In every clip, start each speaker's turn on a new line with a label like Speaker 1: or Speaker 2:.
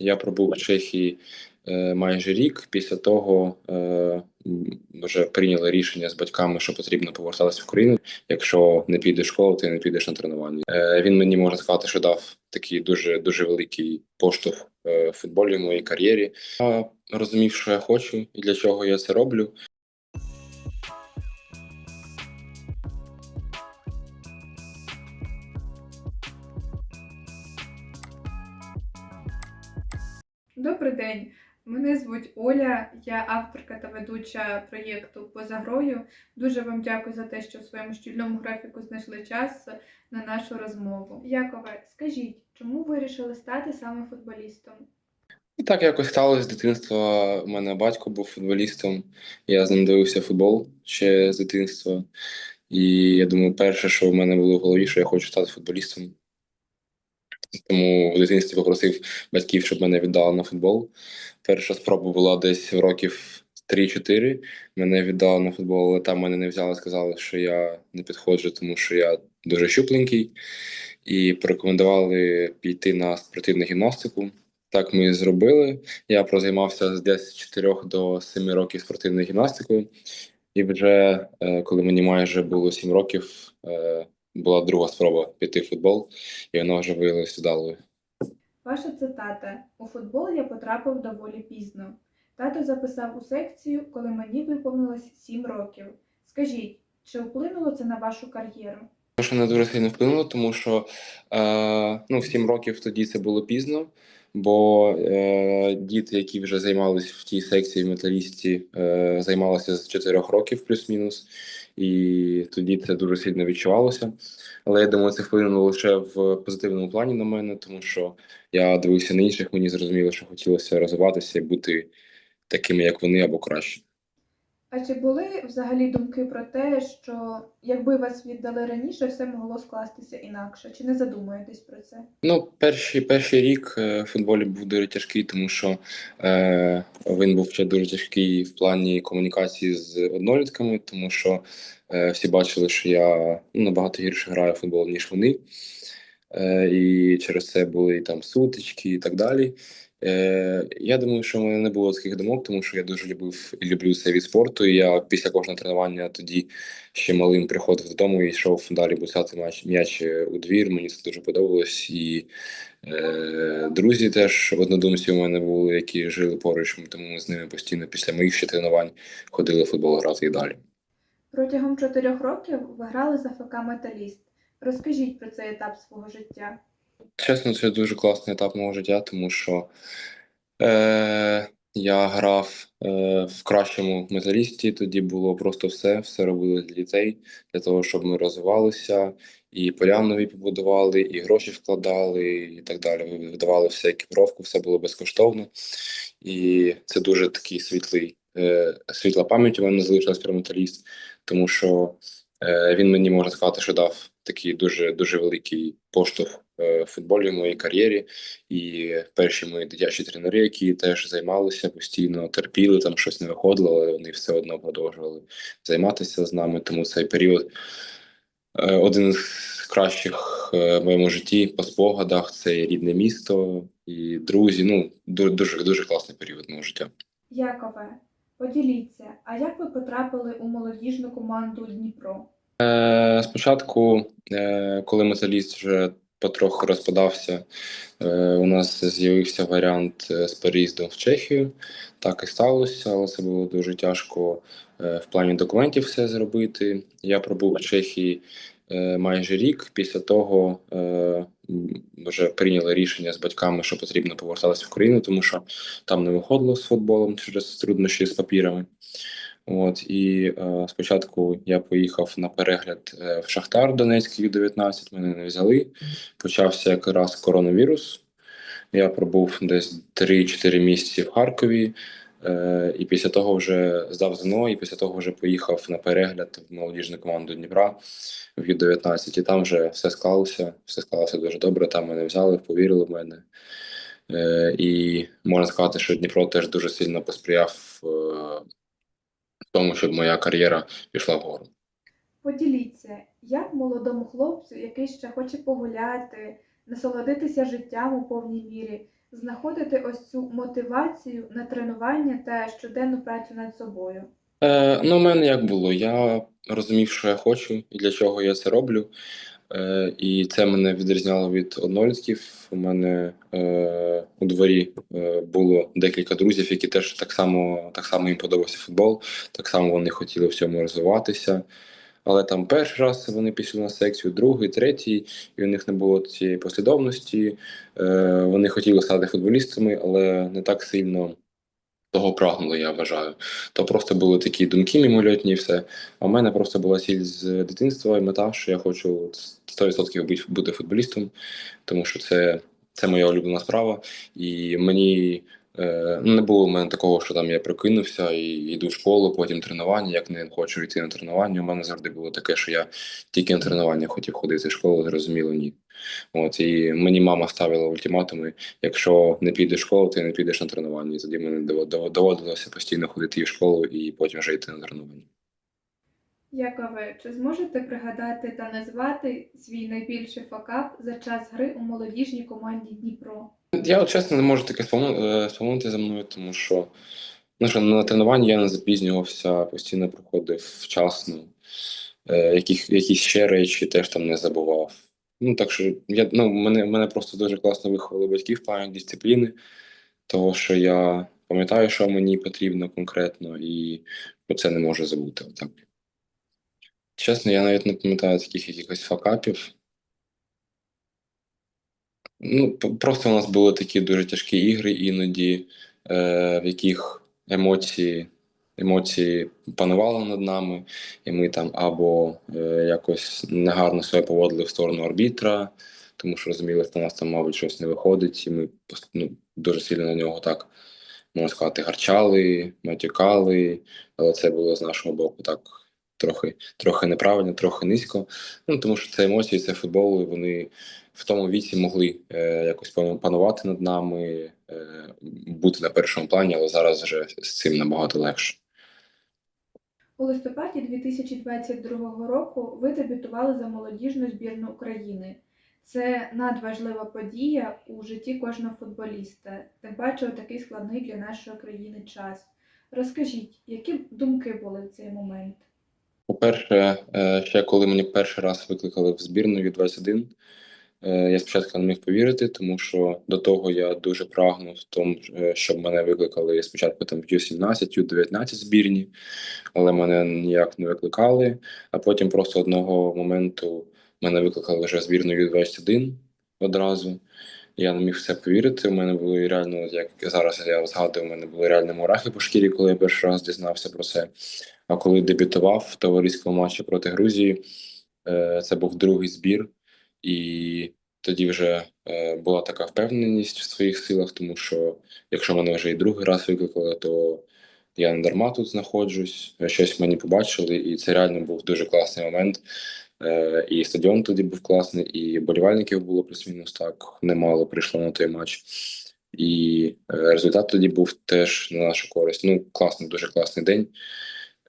Speaker 1: Я пробув в Чехії е, майже рік. Після того е, вже прийняли рішення з батьками, що потрібно повертатися в Україну. Якщо не підеш в школу, ти не підеш на тренування. Е, він мені можна сказати, що дав такий дуже дуже великий поштовх е, в футболі в моїй кар'єрі. Я розумів, що я хочу і для чого я це роблю.
Speaker 2: Добрий день. Мене звуть Оля, я авторка та ведуча проєкту Поза грою. Дуже вам дякую за те, що в своєму щільному графіку знайшли час на нашу розмову. Якове, скажіть, чому ви вирішили стати саме футболістом?
Speaker 1: Так якось сталося з дитинства. У мене батько був футболістом. Я з ним дивився футбол ще з дитинства. І я думаю, перше, що в мене було в голові, що я хочу стати футболістом. Тому в дитинстві попросив батьків, щоб мене віддали на футбол. Перша спроба була десь в років 3-4. Мене віддали на футбол, але там мене не взяли, сказали, що я не підходжу, тому що я дуже щупленький. І порекомендували піти на спортивну гімнастику. Так ми і зробили. Я прозаймався з десь 4 до 7 років спортивною гімнастикою. І вже е, коли мені майже було 7 років, е, була друга спроба піти в футбол, і вона вже виявилася вдалою.
Speaker 2: Ваша цитата: у футбол я потрапив доволі пізно. Тато записав у секцію, коли мені виповнилось 7 років. Скажіть, чи вплинуло це на вашу кар'єру?
Speaker 1: Що не дуже сильно вплинуло, тому що е, ну, в 7 років тоді це було пізно, бо е, діти, які вже займалися в тій секції в металісті, е, займалися з 4 років плюс-мінус, і тоді це дуже сильно відчувалося. Але я думаю, це вплинуло лише в позитивному плані на мене, тому що я дивився на інших, мені зрозуміло, що хотілося розвиватися і бути такими, як вони, або краще.
Speaker 2: А чи були взагалі думки про те, що якби вас віддали раніше, все могло скластися інакше? Чи не задумуєтесь про це?
Speaker 1: Ну, перший, перший рік е, в футболі був дуже тяжкий, тому що е, він був ще дуже тяжкий в плані комунікації з однолітками, тому що е, всі бачили, що я ну, набагато гірше граю в футбол, ніж вони. Е, і через це були там сутички і так далі. Е, я думаю, що в мене не було таких думок, тому що я дуже любив і люблю цей від спорту. І я після кожного тренування тоді ще малим приходив додому і йшов далі бусати м'яч, м'яч у двір. Мені це дуже подобалось. І е, друзі теж однодумці у мене були, які жили поруч, тому ми з ними постійно після моїх ще тренувань ходили в футбол грати і далі.
Speaker 2: Протягом чотирьох років ви грали за ФК Металіст. Розкажіть про цей етап свого життя.
Speaker 1: Чесно, це дуже класний етап мого життя, тому що е, я грав е, в кращому металісті. Тоді було просто все, все робили для дітей, для того, щоб ми розвивалися, і поля нові побудували, і гроші вкладали, і так далі. Видавали все екіпіровку, все було безкоштовно. І це дуже такий світлий, е, світла пам'ять у мене залишилась про металіст, тому що е, він мені можна сказати, що дав такий дуже дуже великий поштовх е, в футболі в моїй кар'єрі. І перші мої дитячі тренери, які теж займалися постійно, терпіли, там щось не виходило, але вони все одно продовжували займатися з нами. Тому цей період е, один з кращих е, в моєму житті по спогадах. Це рідне місто і друзі. Ну дуже дуже класний період мого життя.
Speaker 2: Якове, поділіться, а як ви потрапили у молодіжну команду Дніпро?
Speaker 1: Е, Спочатку, е, коли металіст вже потроху розпадався, е, у нас з'явився варіант з переїздом в Чехію. Так і сталося, але це було дуже тяжко в плані документів все зробити. Я пробув в Чехії майже рік. Після того е, вже прийняли рішення з батьками, що потрібно повертатися в Україну, тому що там не виходило з футболом через труднощі з папірами. От і е, спочатку я поїхав на перегляд е, в Шахтар Донецький Ю-19, мене не взяли. Почався якраз коронавірус. Я пробув десь 3-4 місяці в Харкові, е, і після того вже здав ЗНО, і після того вже поїхав на перегляд в молодіжну команду Дніпра в Ю-19. І там вже все склалося, все склалося дуже добре. Там мене взяли, повірили в мене. Е, і можна сказати, що Дніпро теж дуже сильно посприяв. Е, тому, щоб моя кар'єра пішла вгору.
Speaker 2: Поділіться, як молодому хлопцю, який ще хоче погуляти, насолодитися життям у повній мірі, знаходити ось цю мотивацію на тренування та щоденну працю над собою?
Speaker 1: Е, ну, у мене як було? Я розумів, що я хочу і для чого я це роблю. Е, і це мене відрізняло від однолітків. У мене е, у дворі е, було декілька друзів, які теж так само, так само їм подобався футбол, так само вони хотіли в цьому розвиватися. Але там перший раз вони пішли на секцію, другий, третій, і у них не було цієї послідовності. Е, вони хотіли стати футболістами, але не так сильно того прагнули, я вважаю. То просто були такі думки мимольотні і все. А в мене просто була ціль з дитинства і мета, що я хочу 100% бути, бути футболістом, тому що це, це моя улюблена справа. І мені е, ну, не було в мене такого, що там я прокинувся і йду в школу, потім тренування. Як не хочу йти на тренування. У мене завжди було таке, що я тільки на тренування хотів ходити. В школу зрозуміло, ні. От і мені мама ставила ультиматуми: якщо не підеш в школу, ти не підеш на тренування. І тоді мені дово- дово- доводилося постійно ходити в школу, і потім вже йти на тренування.
Speaker 2: Якове, чи зможете пригадати та назвати свій найбільший факап за час гри у молодіжній команді Дніпро?
Speaker 1: Я от, чесно не можу таке спомнити, е, за мною, тому що, ну, що на тренуванні я не запізнювався, постійно проходив вчасно. Е, яких, якісь ще речі теж там не забував. Ну так що я ну, мене, мене просто дуже класно виховали батьки в плані дисципліни, того, що я пам'ятаю, що мені потрібно конкретно, і про це не можу забути. Отак. Чесно, я навіть не пам'ятаю таких якихось факапів. Ну, просто у нас були такі дуже тяжкі ігри іноді, е, в яких емоції, емоції панували над нами, і ми там або е, якось негарно себе поводили в сторону арбітра, тому що розуміли, що у нас там, мабуть, щось не виходить, і ми ну, дуже сильно на нього так, можна сказати, гарчали, матюкали, але це було з нашого боку так трохи, трохи неправильно, трохи низько. Ну, тому що це емоції, це футбол, і вони в тому віці могли е, якось пану- панувати над нами, е, бути на першому плані, але зараз вже з цим набагато легше.
Speaker 2: У листопаді 2022 року ви дебютували за молодіжну збірну України. Це надважлива подія у житті кожного футболіста, тим паче у такий складний для нашої країни час. Розкажіть, які думки були в цей момент?
Speaker 1: По-перше, е, ще коли мені перший раз викликали в збірну Ю-21, е, я спочатку не міг повірити, тому що до того я дуже прагнув тому, е, щоб мене викликали спочатку там в Ю-17, Ю-19 збірні, але мене ніяк не викликали. А потім просто одного моменту мене викликали вже збірну Ю-21 одразу. Я не міг в це повірити. У мене були реально, як зараз я згадую, у мене були реально мурахи по шкірі, коли я перший раз дізнався про це. А коли дебютував в товариському матчі проти Грузії, е, це був другий збір, і тоді вже е, була така впевненість в своїх силах, тому що якщо мене вже і другий раз викликали, то я не дарма тут знаходжусь, щось мені побачили, і це реально був дуже класний момент. Е, І стадіон тоді був класний, і болівальників було плюс-мінус так немало прийшло на той матч. І е, результат тоді був теж на нашу користь. Ну, класний, дуже класний день.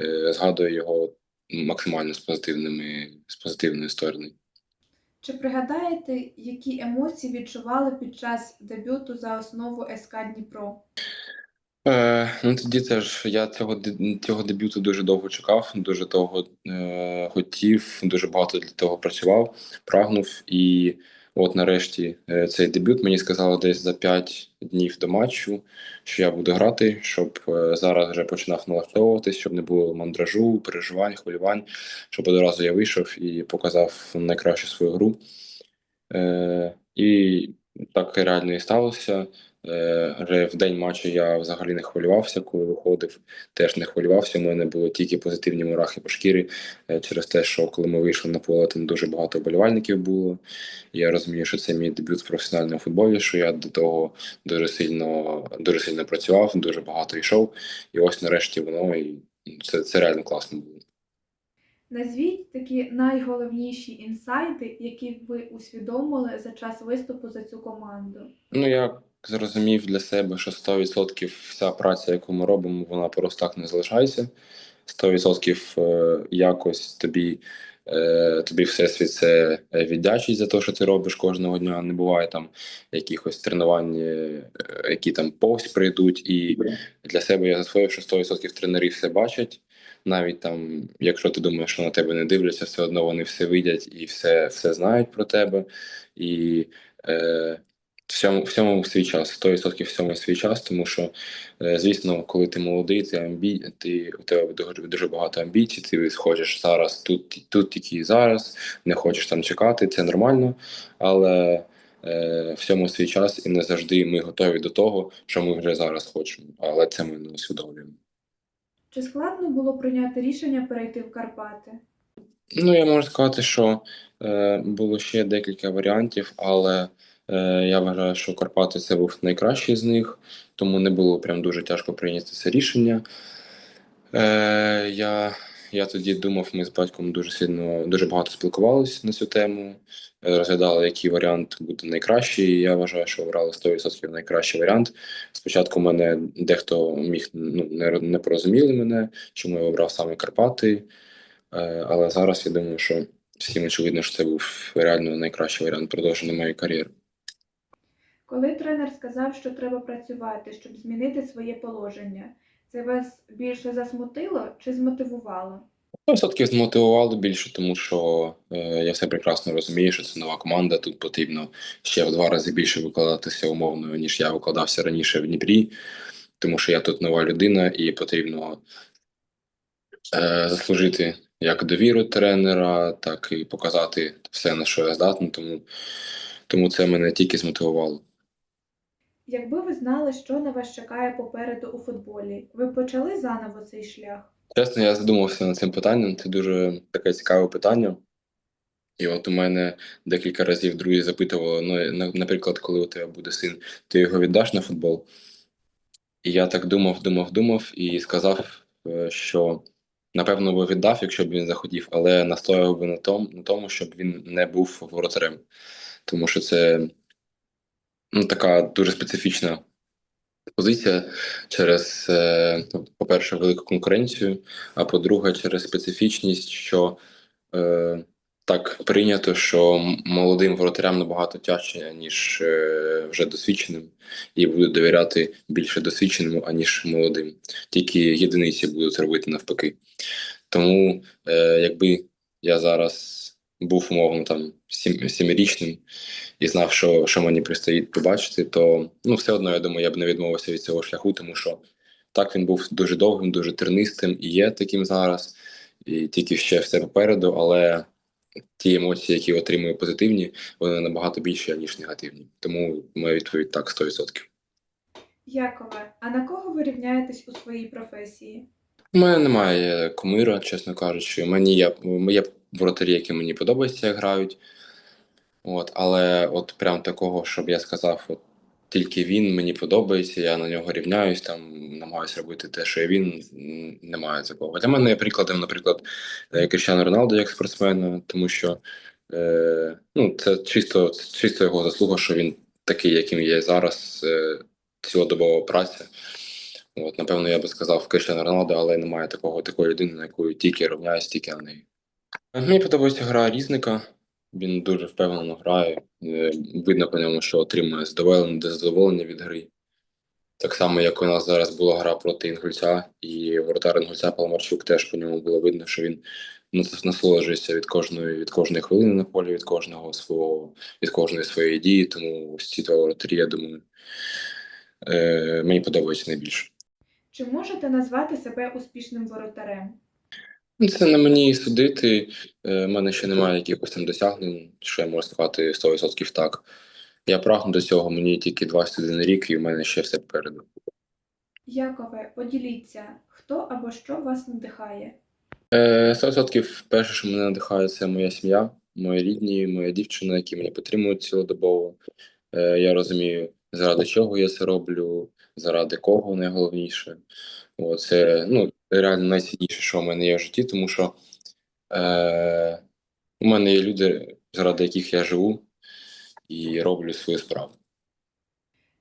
Speaker 1: Е, Згадую його максимально з позитивними з позитивної сторони.
Speaker 2: Чи пригадаєте, які емоції відчували під час дебюту за основу СК Дніпро?
Speaker 1: Е, ну тоді теж я цього цього дебюту дуже довго чекав, дуже того е, хотів, дуже багато для того працював, прагнув. І от нарешті е, цей дебют мені сказали десь за 5 днів до матчу, що я буду грати, щоб е, зараз вже починав налаштовуватись, щоб не було мандражу, переживань, хвилювань, щоб одразу я вийшов і показав найкращу свою гру. Е, і так реально і сталося. Вже в день матчу я взагалі не хвилювався, коли виходив, теж не хвилювався. У мене було тільки позитивні мурахи по шкірі е, через те, що коли ми вийшли на поле, там дуже багато вболівальників було. Я розумію, що це мій дебют в професіональному футболі, що я до того дуже сильно, дуже сильно працював, дуже багато йшов. І ось нарешті воно і це, це реально класно було.
Speaker 2: Назвіть такі найголовніші інсайти, які ви усвідомили за час виступу за цю команду.
Speaker 1: Ну, я зрозумів для себе, що 100% вся праця, яку ми робимо, вона просто так не залишається. 100% е, якось тобі е, тобі всесвіт це віддячить за те, що ти робиш кожного дня. Не буває там якихось тренувань, е, які там повз прийдуть. І для себе я засвоїв, що 100% тренерів все бачать. Навіть там, якщо ти думаєш, що на тебе не дивляться, все одно вони все видять і все, все знають про тебе. І всьому, всьому свій час, 100% всьому свій час, тому що, е, звісно, коли ти молодий, ти амбі... ти у тебе дуже, дуже багато амбіцій, ти хочеш зараз тут, тут тільки і зараз, не хочеш там чекати, це нормально, але е, всьому свій час і не завжди ми готові до того, що ми вже зараз хочемо, але це ми не усвідомлюємо.
Speaker 2: Чи складно було прийняти рішення перейти в Карпати?
Speaker 1: Ну, я можу сказати, що е, було ще декілька варіантів, але я вважаю, що Карпати це був найкращий з них, тому не було прям дуже тяжко прийняти це рішення. Е, я, я тоді думав, ми з батьком дуже сильно, дуже багато спілкувалися на цю тему, е, розглядали, який варіант буде найкращий. Я вважаю, що обрали 100% найкращий варіант. Спочатку мене дехто міг ну, не, не порозуміли мене, чому я обрав саме Карпати. Е, Але зараз я думаю, що всім очевидно, що це був реально найкращий варіант продовження моєї кар'єри.
Speaker 2: Коли тренер сказав, що треба працювати, щоб змінити своє положення, це вас більше засмутило чи змотивувало?
Speaker 1: Ну, Все-таки змотивувало більше, тому що е, я все прекрасно розумію, що це нова команда. Тут потрібно ще в два рази більше викладатися умовно, ніж я викладався раніше в Дніпрі, тому що я тут нова людина і потрібно е, заслужити як довіру тренера, так і показати все, на що я здатний. Тому, тому це мене тільки змотивувало.
Speaker 2: Якби ви знали, що на вас чекає попереду у футболі, ви почали заново цей шлях?
Speaker 1: Чесно, я задумався над цим питанням. Це дуже таке цікаве питання. І от у мене декілька разів друзі запитували: ну, наприклад, коли у тебе буде син, ти його віддаш на футбол? І я так думав, думав, думав і сказав, е, що напевно би віддав, якщо б він захотів, але настояв би на тому, на тому, щоб він не був воротарем. Тому що це ну, така дуже специфічна позиція через, е, ну, по-перше, велику конкуренцію, а по-друге, через специфічність, що е, так прийнято, що молодим воротарям набагато тяжче, ніж е, вже досвідченим, і будуть довіряти більше досвідченому, аніж молодим. Тільки єдиниці будуть робити навпаки. Тому, е, якби я зараз був умовно там сімирічним і знав, що, що мені предстоїть побачити, то ну все одно я думаю, я б не відмовився від цього шляху, тому що так він був дуже довгим, дуже тернистим і є таким зараз, і тільки ще все попереду, але ті емоції, які отримую позитивні, вони набагато більші, ніж негативні. Тому моя відповідь так 100%.
Speaker 2: Якове, а на кого ви рівняєтесь у своїй професії?
Speaker 1: У мене немає кумира, чесно кажучи. Мені є, є воротарі, які мені подобаються, грають. От, але от прям такого, щоб я сказав, от тільки він мені подобається, я на нього рівняюсь, там намагаюся робити те, що він. Немає такого. Для мене є прикладом, наприклад, е, Роналду як спортсмена, тому що е, ну, це чисто, чисто його заслуга, що він такий, яким є зараз, е, цілодобова праця. От, напевно, я би сказав Кріштіану Роналду, але немає такого такої людини, на яку тільки рівняюсь, тільки на неї. Мені подобається гра різника. Він дуже впевнено грає. Е, Видно по ньому, що отримує задоволення, від гри. Так само, як у нас зараз була гра проти Інгульця, і воротар Інгульця Паламарчук теж по ньому було видно, що він насолоджується від кожної, від кожної хвилини на полі, від кожного свого, від кожної своєї дії. Тому ось ці два воротарі, я думаю, е, мені подобаються найбільше.
Speaker 2: Чи можете назвати себе успішним воротарем?
Speaker 1: Ну, Це не мені судити. У мене ще немає якихось там досягнень, що я можу сказати 100% так. Я прагну до цього, мені тільки 21 рік, і в мене ще все попереду.
Speaker 2: Якове, поділіться, хто або що вас надихає?
Speaker 1: Е, 100% перше, що мене надихає, це моя сім'я, мої рідні, моя дівчина, які мене підтримують цілодобово. Е, Я розумію, заради чого я це роблю, заради кого найголовніше. О, це ну, реально найцінніше, що в мене є в житті, тому що е, у мене є люди, заради яких я живу і роблю свою справу.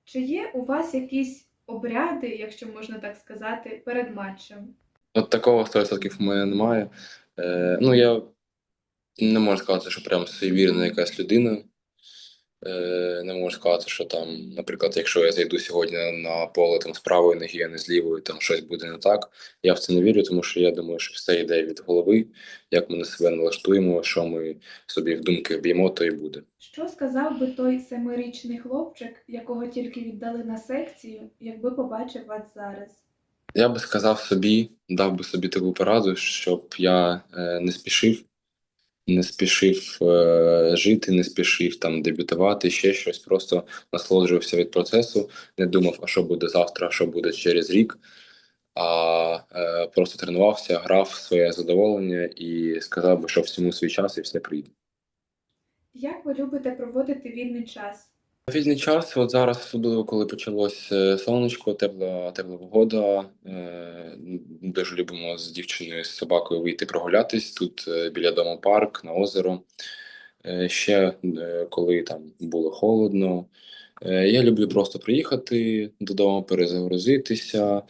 Speaker 2: Чи є у вас якісь обряди, якщо можна так сказати, перед матчем?
Speaker 1: От такого 100% в мене немає. Е, ну, я Не можу сказати, що прям суєвірна якась людина. Е, Не можу сказати, що там, наприклад, якщо я зайду сьогодні на поле там з правої ноги, а не з лівої, там щось буде не так. Я в це не вірю, тому що я думаю, що все йде від голови, як ми на себе налаштуємо, що ми собі в думки вб'ємо, то і буде.
Speaker 2: Що сказав би той семирічний хлопчик, якого тільки віддали на секцію, якби побачив вас зараз?
Speaker 1: Я би сказав собі, дав би собі таку пораду, щоб я е, не спішив, не спішив е, жити, не спішив там дебютувати, ще щось, просто насолоджувався від процесу, не думав, а що буде завтра, а що буде через рік, а е, просто тренувався, грав своє задоволення і сказав би, що всьому свій час і все прийде.
Speaker 2: Як ви любите проводити вільний час?
Speaker 1: Вільний час, от зараз, особливо коли почалось е, сонечко, тепла, тепла погода. Е, дуже любимо з дівчиною, з собакою вийти прогулятись. Тут е, біля дому парк, на озеро. Ще коли там було холодно. Е, я люблю просто приїхати додому, перезагрузитися,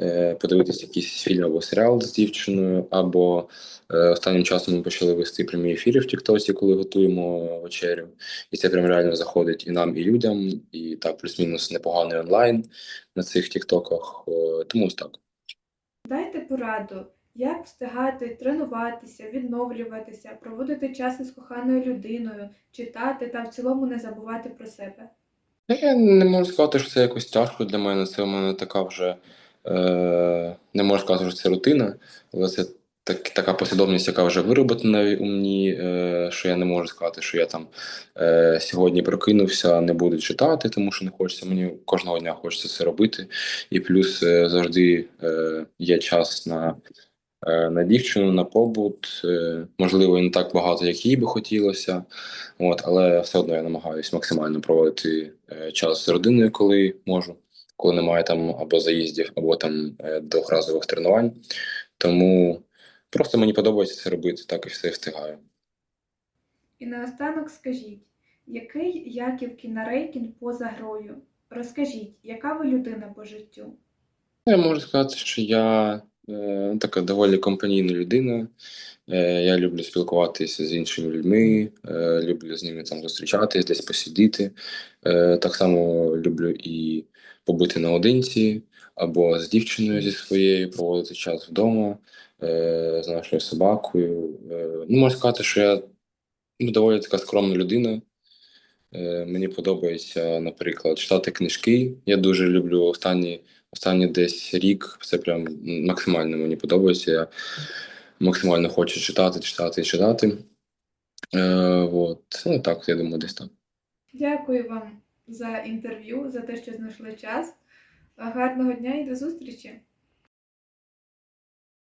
Speaker 1: е, подивитися якийсь фільм або серіал з дівчиною, або е, останнім часом ми почали вести прямі ефіри в Тіктоці, коли готуємо вечерю. І це прям реально заходить і нам, і людям, і так плюс-мінус непоганий онлайн на цих тіктоках. Тому ось так.
Speaker 2: Дайте пораду, як встигати тренуватися, відновлюватися, проводити час із коханою людиною, читати та в цілому не забувати про себе.
Speaker 1: Я не можу сказати, що це якось тяжко для мене. Це у мене така вже е, не можу сказати, що це рутина, але це так, така послідовність, яка вже вироблена у мені, е, що я не можу сказати, що я там е, сьогодні прокинувся, не буду читати, тому що не хочеться. Мені кожного дня хочеться це робити. І плюс е, завжди е, є час на, на дівчину, на побут. Е, можливо, не так багато, як їй би хотілося. От, але все одно я намагаюся максимально проводити е, час з родиною, коли можу, коли немає там або заїздів, або там е, двохразових тренувань. Тому просто мені подобається це робити, так і все встигаю.
Speaker 2: І наостанок скажіть, який Яків Кінарейкін поза грою? Розкажіть, яка ви людина по життю?
Speaker 1: Я можу сказати, що я е, така доволі компанійна людина. Е, я люблю спілкуватися з іншими людьми, е, люблю з ними там зустрічатись, десь посидіти. Е, так само люблю і побути наодинці або з дівчиною зі своєю, проводити час вдома е, з нашою собакою. Е, ну, можна сказати, що я ну, доволі така скромна людина. Е, Мені подобається, наприклад, читати книжки. Я дуже люблю останні, останні десь рік. Це прям максимально мені подобається. Я максимально хочу читати, читати і читати. Е, от. Ну так, я думаю, десь так.
Speaker 2: Дякую вам за інтерв'ю, за те, що знайшли час. Гарного дня і до зустрічі!